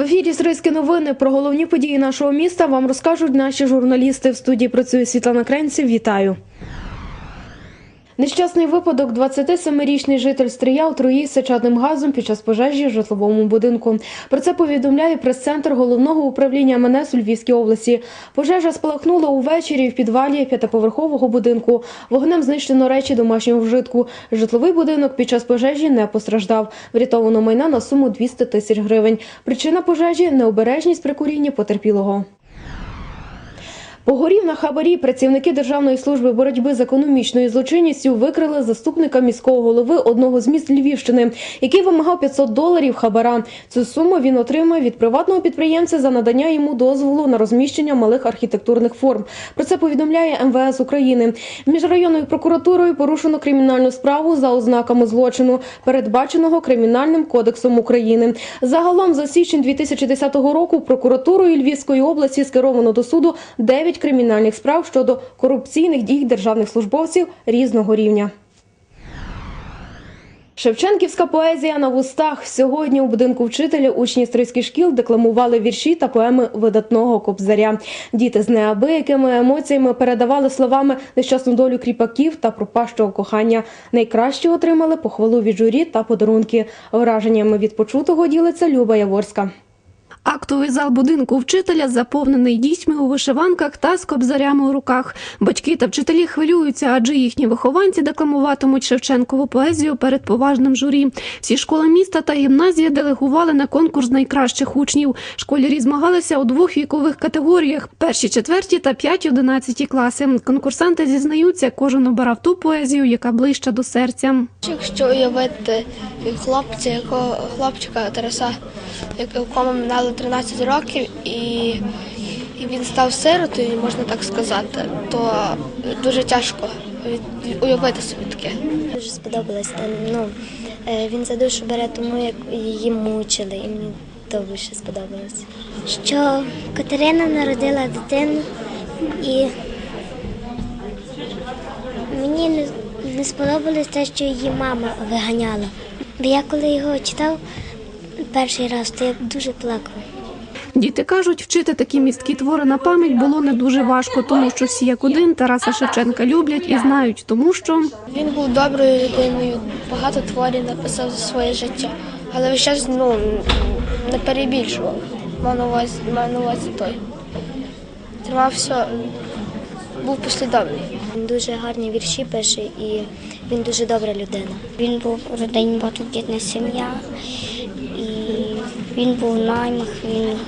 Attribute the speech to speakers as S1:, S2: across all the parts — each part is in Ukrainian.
S1: В ефірі Стрийські новини про головні події нашого міста вам розкажуть наші журналісти. В студії працює Світлана Кренців. Вітаю. Нещасний випадок 27-річний житель Стрия отруївся чадним газом під час пожежі в житловому будинку. Про це повідомляє прес-центр головного управління МНС у Львівській області. Пожежа спалахнула увечері в підвалі п'ятиповерхового будинку. Вогнем знищено речі домашнього вжитку. Житловий будинок під час пожежі не постраждав. Врятовано майна на суму 200 тисяч гривень. Причина пожежі необережність при курінні потерпілого. Погорів на хабарі працівники Державної служби боротьби з економічною злочинністю викрили заступника міського голови одного з міст Львівщини, який вимагав 500 доларів хабара. Цю суму він отримав від приватного підприємця за надання йому дозволу на розміщення малих архітектурних форм. Про це повідомляє МВС України. Міжрайонною прокуратурою порушено кримінальну справу за ознаками злочину, передбаченого кримінальним кодексом України. Загалом за січень 2010 року прокуратурою Львівської області скеровано до суду 9 кримінальних справ щодо корупційних дій державних службовців різного рівня. Шевченківська поезія на вустах. Сьогодні у будинку вчителя учні стрийських шкіл декламували вірші та поеми видатного кобзаря. Діти з неабиякими емоціями передавали словами нещасну долю кріпаків та пропащого кохання. Найкраще отримали похвалу від журі та подарунки. Враженнями від почутого ділиться Люба Яворська.
S2: Актовий зал будинку вчителя заповнений дітьми у вишиванках та з кобзарями у руках. Батьки та вчителі хвилюються, адже їхні вихованці декламуватимуть Шевченкову поезію перед поважним журі. Всі школи міста та гімназії делегували на конкурс найкращих учнів. Школярі змагалися у двох вікових категоріях: перші, четверті та п'яті, одинадцяті класи. Конкурсанти зізнаються, кожен обирав ту поезію, яка ближча до серця.
S3: Якщо уявити хлопця, якого хлопчика Тараса, якому минало 13 років, і, і він став сиротою, можна так сказати, то дуже тяжко уявити собі таке.
S4: Дуже сподобалось. Ну, е, він за душу бере тому, як її мучили, і мені то більше сподобалось. Що Катерина народила дитину і мені не, не сподобалось те, що її мама виганяла. Бо я коли його читав перший раз, то я дуже плакав.
S2: Діти кажуть, вчити такі місткі твори на пам'ять було не дуже важко, тому що всі як один Тараса Шевченка люблять і знають, тому що
S3: Він був доброю людиною, багато творів написав за своє життя, але весь час ну, не перебільшував. Мав на увазі, мав на увазі той. Тримав все, був послідовний.
S4: Він дуже гарні вірші пише і він дуже добра людина. Він був родині багатодітна сім'я, він був в наймах, він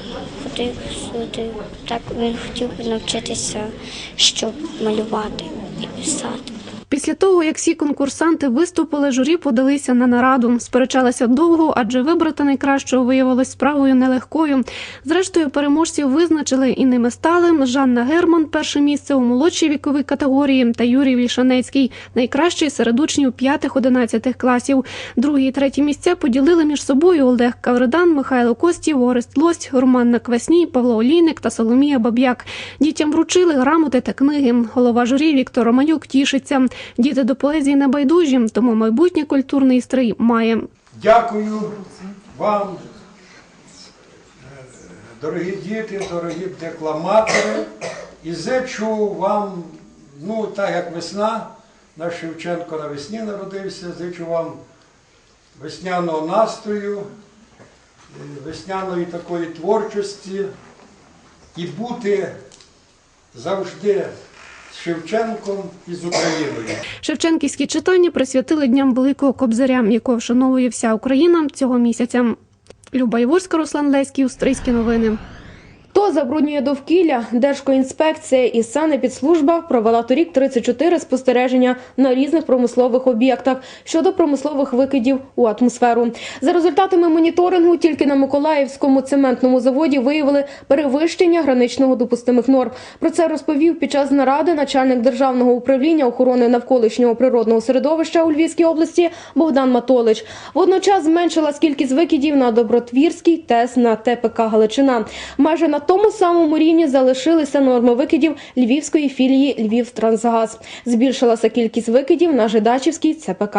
S4: ходив сюди. Так він хотів навчитися, щоб малювати і писати.
S2: Після того, як всі конкурсанти виступили, журі подалися на нараду. Сперечалися довго, адже вибрати найкращого виявилось справою нелегкою. Зрештою, переможців визначили і ними стали Жанна Герман, перше місце у молодшій віковій категорії, та Юрій Вільшанецький, найкращий серед учнів 5-11 класів. Другі і треті місця поділили між собою Олег Кавридан, Михайло Костів, Орест Лось, Роман Наквасній, Павло Олійник та Соломія Баб'як. Дітям вручили грамоти та книги. Голова журі Віктор Романюк тішиться. Діти до поезії не байдужі, тому майбутнє культурний стрій має.
S5: Дякую вам, дорогі діти, дорогі декламатори, і зичу вам, ну так як весна, наш Шевченко на весні народився, зичу вам весняного настрою, весняної такої творчості і бути завжди Шевченком із Україною.
S2: Шевченківські читання присвятили дням Великого Кобзаря, якого вшановує вся Україна цього місяця. Люба Іворська, Руслан Леський, Устрийські новини.
S1: Хто забруднює довкілля? Держкоінспекція і санепідслужба провела торік 34 спостереження на різних промислових об'єктах щодо промислових викидів у атмосферу. За результатами моніторингу тільки на Миколаївському цементному заводі виявили перевищення граничного допустимих норм. Про це розповів під час наради начальник державного управління охорони навколишнього природного середовища у Львівській області Богдан Матолич. Водночас зменшилась кількість викидів на Добротвірський ТЕС на ТПК Галичина. Майже на тому самому рівні залишилися норми викидів львівської філії Львівтрансгаз. Збільшилася кількість викидів на Жидачівській ЦПК.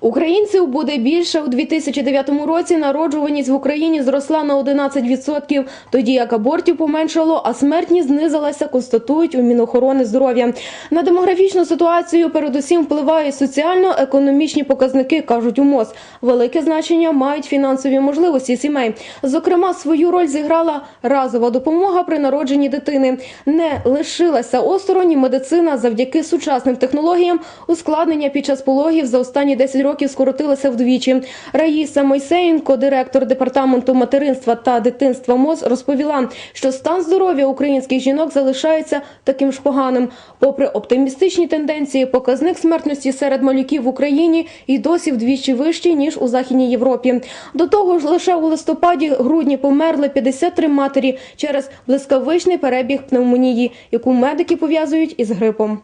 S1: Українців буде більше у 2009 році. Народжуваність в Україні зросла на 11%, тоді як абортів поменшало, а смертність знизилася, констатують у Мінохорони здоров'я. На демографічну ситуацію передусім впливають соціально-економічні показники, кажуть у МОЗ. Велике значення мають фінансові можливості сімей. Зокрема, свою роль зіграла разова допомога при народженні дитини. Не лишилася осторонь медицина завдяки сучасним технологіям. Ускладнення під час пологів за останні 10 років скоротилося вдвічі. Раїса Мойсеєнко, директор департаменту материнства та дитинства МОЗ, розповіла, що стан здоров'я українських жінок залишається таким ж поганим. Попри оптимістичні тенденції, показник смертності серед малюків в Україні і досі вдвічі вищий ніж у Західній Європі. До того ж, лише у листопаді-грудні померли 53 матері через блискавичний перебіг пневмонії, яку медики пов'язують із грипом.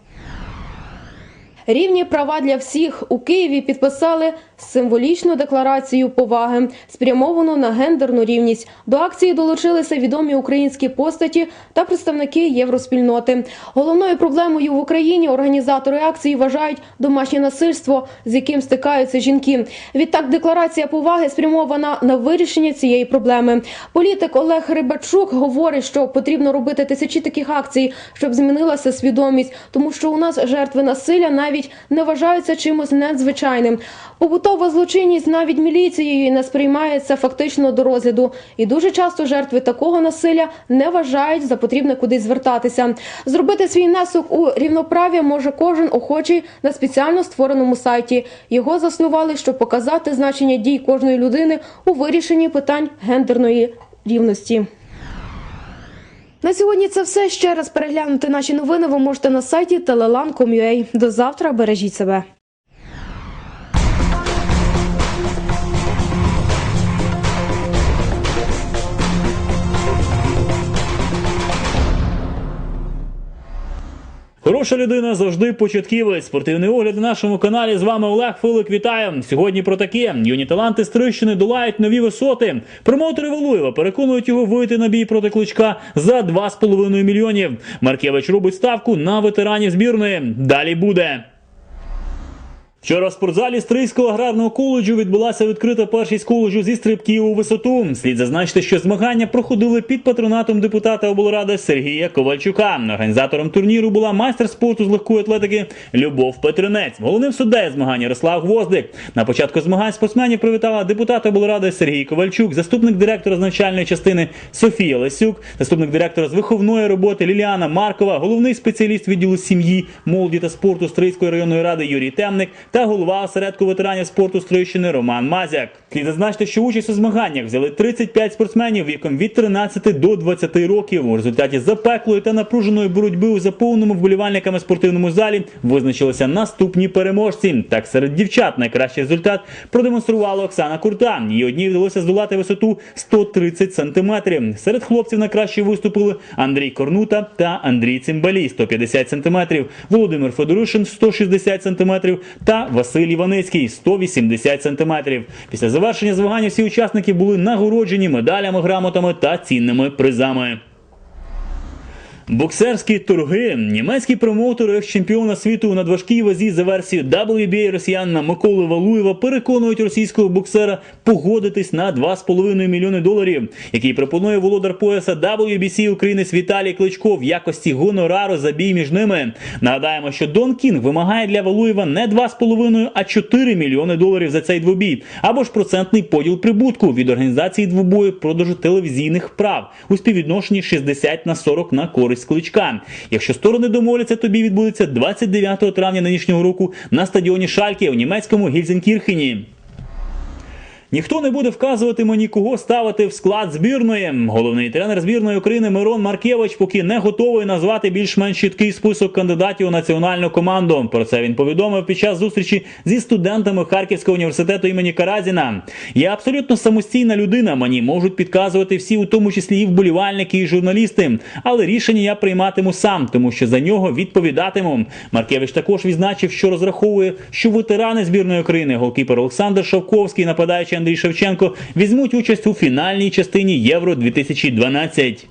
S1: Рівні права для всіх у Києві підписали символічну декларацію поваги, спрямовану на гендерну рівність. До акції долучилися відомі українські постаті та представники євроспільноти. Головною проблемою в Україні організатори акції вважають домашнє насильство, з яким стикаються жінки. Відтак, декларація поваги спрямована на вирішення цієї проблеми. Політик Олег Рибачук говорить, що потрібно робити тисячі таких акцій, щоб змінилася свідомість, тому що у нас жертви насилля навіть не вважаються чимось надзвичайним. Побутова злочинність навіть міліцією не сприймається фактично до розгляду, і дуже часто жертви такого насилля не вважають за потрібне кудись звертатися. Зробити свій внесок у рівноправ'я може кожен охочий на спеціально створеному сайті. Його заснували, щоб показати значення дій кожної людини у вирішенні питань гендерної рівності. На сьогодні це все. Ще раз переглянути наші новини ви можете на сайті telelan.com.ua. До завтра. Бережіть себе.
S6: Хороша людина завжди початківець. Спортивний огляд на нашому каналі. З вами Олег Филик. Вітаю. Сьогодні про таке. Юні таланти Стрищини долають нові висоти. Промоутери Валуєва переконують його вийти на бій проти кличка за 2,5 мільйонів. Маркевич робить ставку на ветеранів збірної. Далі буде. Вчора в спортзалі Стрийського аграрного коледжу відбулася відкрита першість коледжу зі стрибків у висоту. Слід зазначити, що змагання проходили під патронатом депутата облради Сергія Ковальчука. Організатором турніру була майстер спорту з легкої атлетики Любов Петринець. Головним суддею змагання Ярослав Гвоздик. На початку змагань спортсменів привітала депутат облради Сергій Ковальчук, заступник директора з навчальної частини Софія Лесюк, заступник директора з виховної роботи Ліліана Маркова, головний спеціаліст відділу сім'ї, молоді та спорту Стрийської районної ради Юрій Темник та голова осередку ветеранів спорту Стрийщини Роман Мазяк. Слід зазначити, що участь у змаганнях взяли 35 спортсменів віком від 13 до 20 років. У результаті запеклої та напруженої боротьби у заповненому вболівальниками спортивному залі визначилися наступні переможці. Так, серед дівчат найкращий результат продемонструвала Оксана Курта. Їй одній вдалося здолати висоту 130 сантиметрів. Серед хлопців найкраще виступили Андрій Корнута та Андрій Цимбалій 150 сантиметрів, Володимир Федоришин 160 сантиметрів та Василь Іваницький 180 сантиметрів. Після завершення змагань всі учасники були нагороджені медалями, грамотами та цінними призами. Боксерські торги. Німецький промоутер екс-чемпіона світу у надважкій вазі за версією WBA росіянина Миколи Валуєва переконують російського боксера погодитись на 2,5 мільйони доларів, який пропонує володар пояса WBC українець Віталій Кличко в якості гонорару за бій між ними. Нагадаємо, що Дон Кінг вимагає для Валуєва не 2,5, а 4 мільйони доларів за цей двобій, або ж процентний поділ прибутку від організації двобою продажу телевізійних прав у співвідношенні 60 на 40 на користь кличка. Якщо сторони домовляться, тобі відбудеться 29 травня нинішнього року на стадіоні Шальке у німецькому Гільзенкірхені. Ніхто не буде вказувати мені, кого ставити в склад збірної. Головний тренер збірної України Мирон Маркевич поки не готовий назвати більш-менш чіткий список кандидатів у національну команду. Про це він повідомив під час зустрічі зі студентами Харківського університету імені Каразіна. Я абсолютно самостійна людина. Мені можуть підказувати всі, у тому числі і вболівальники, і журналісти. Але рішення я прийматиму сам, тому що за нього відповідатиму. Маркевич також відзначив, що розраховує, що ветерани збірної України, голкіпер Олександр Шовковський, нападаючий Андрій Шевченко, візьмуть участь у фінальній частині Євро 2012.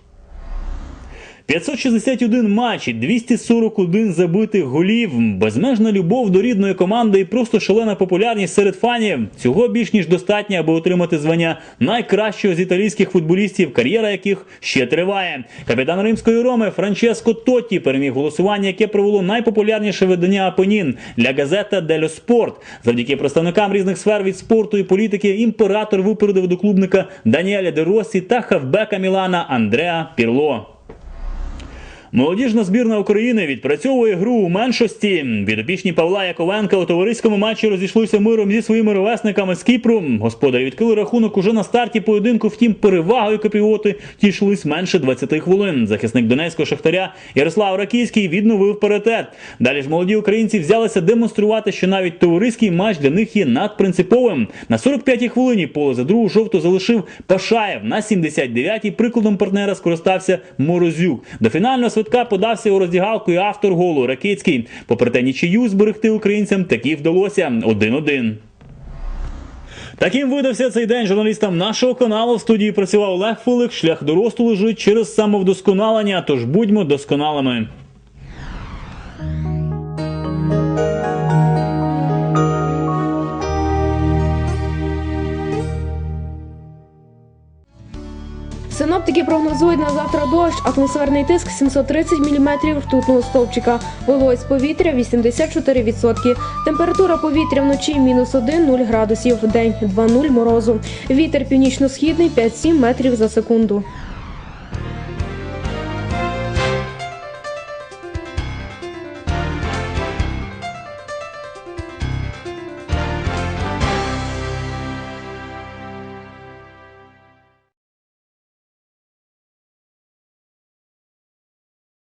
S6: 561 матч, і 241 забитих голів, безмежна любов до рідної команди і просто шалена популярність серед фанів. Цього більш ніж достатньо, аби отримати звання найкращого з італійських футболістів, кар'єра яких ще триває. Капітан римської Роми Франческо Тотті переміг голосування, яке провело найпопулярніше видання Апенін для газета Дело Спорт. Завдяки представникам різних сфер від спорту і політики імператор випередив до клубника Даніеля Де Росі та хавбека Мілана Андреа Пірло. Молодіжна збірна України відпрацьовує гру у меншості. Підопічні Павла Яковенка у товариському матчі розійшлися миром зі своїми ровесниками з Кіпру. Господарі відкрили рахунок уже на старті поєдинку. Втім, перевагою капіоти тішились менше 20 хвилин. Захисник Донецького шахтаря Ярослав Ракійський відновив паритет. Далі ж молоді українці взялися демонструвати, що навіть товариський матч для них є надпринциповим. На 45-й хвилині поле за другу жовту залишив Пашаєв. На 79-й прикладом партнера скористався Морозюк. До фінального свитка подався у роздягалку і автор голу Ракицький. Попри те нічию зберегти українцям таки вдалося 1-1. Таким видався цей день журналістам нашого каналу. В студії працював Олег Фулик. Шлях до росту лежить через самовдосконалення. Тож будьмо досконалими.
S1: Синоптики прогнозують на завтра дощ, атмосферний тиск 730 мм ртутного стовпчика, вологість повітря 84%, температура повітря вночі мінус 1-0 градусів, день 2-0 морозу. Вітер північно-східний 5-7 метрів за секунду.